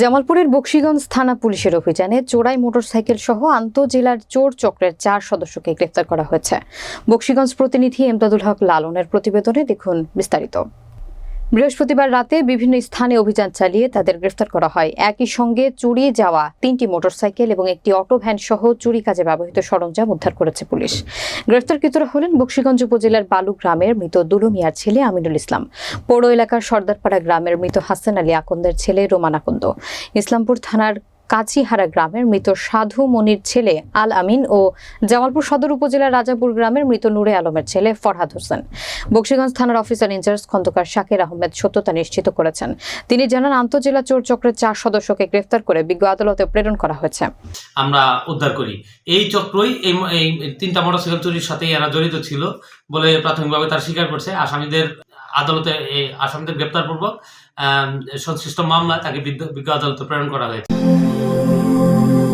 জামালপুরের বক্সিগঞ্জ থানা পুলিশের অভিযানে চোরাই মোটরসাইকেল সহ আন্তঃজেলার চোর চক্রের চার সদস্যকে গ্রেফতার করা হয়েছে। বক্সিগঞ্জ প্রতিনিধি এমদাদুল হক লালনের প্রতিবেদনে দেখুন বিস্তারিত। বৃহস্পতিবার রাতে বিভিন্ন স্থানে অভিযান চালিয়ে তাদের গ্রেফতার করা হয়। একই সঙ্গে চুরি যাওয়া তিনটি মোটরসাইকেল এবং একটি অটো ভ্যান সহ চুরি কাজে ব্যবহৃত সরঞ্জাম উদ্ধার করেছে পুলিশ। গ্রেফতারকৃতরা হলেন বক্সিগঞ্জ উপজেলার বালু গ্রামের মৃত দুলুমিয়ার ছেলে আমিনুল ইসলাম। পৌর এলাকার সর্দারপাড়া গ্রামের মৃত হাসান আলী আকন্দের ছেলে রোমান আকন্দ। ইসলামপুর থানার কাচিহারা গ্রামের মৃত সাধু মনির ছেলে আল আমিন ও জামালপুর সদর উপজেলার রাজাপুর গ্রামের মৃত নূরে আলমের ছেলে ফরহাদ হোসেন। বক্সিগঞ্জ থানার officer in charge Khandakar Shakir Ahmed সত্যতা নিশ্চিত করেছেন। তিনি জানান, আন্তঃজেলা চোর চক্রের চার সদস্যকে গ্রেফতার করে বিজ্ঞ আদালতে প্রেরণ করা হয়েছে। আমরা উদ্ধার করি। এই চক্রই এই তিনটা মোটরসাইকেল চুরির সাথে এরা জড়িত ছিল বলে প্রাথমিকভাবে তার স্বীকার করছে। আসামিদের আদালতে আসামিদের গ্রেপ্তার পূর্বক সংশ্লিষ্ট মামলায় তাকে বিজ্ঞ আদালতে প্রেরণ করা হয়েছে। Oh.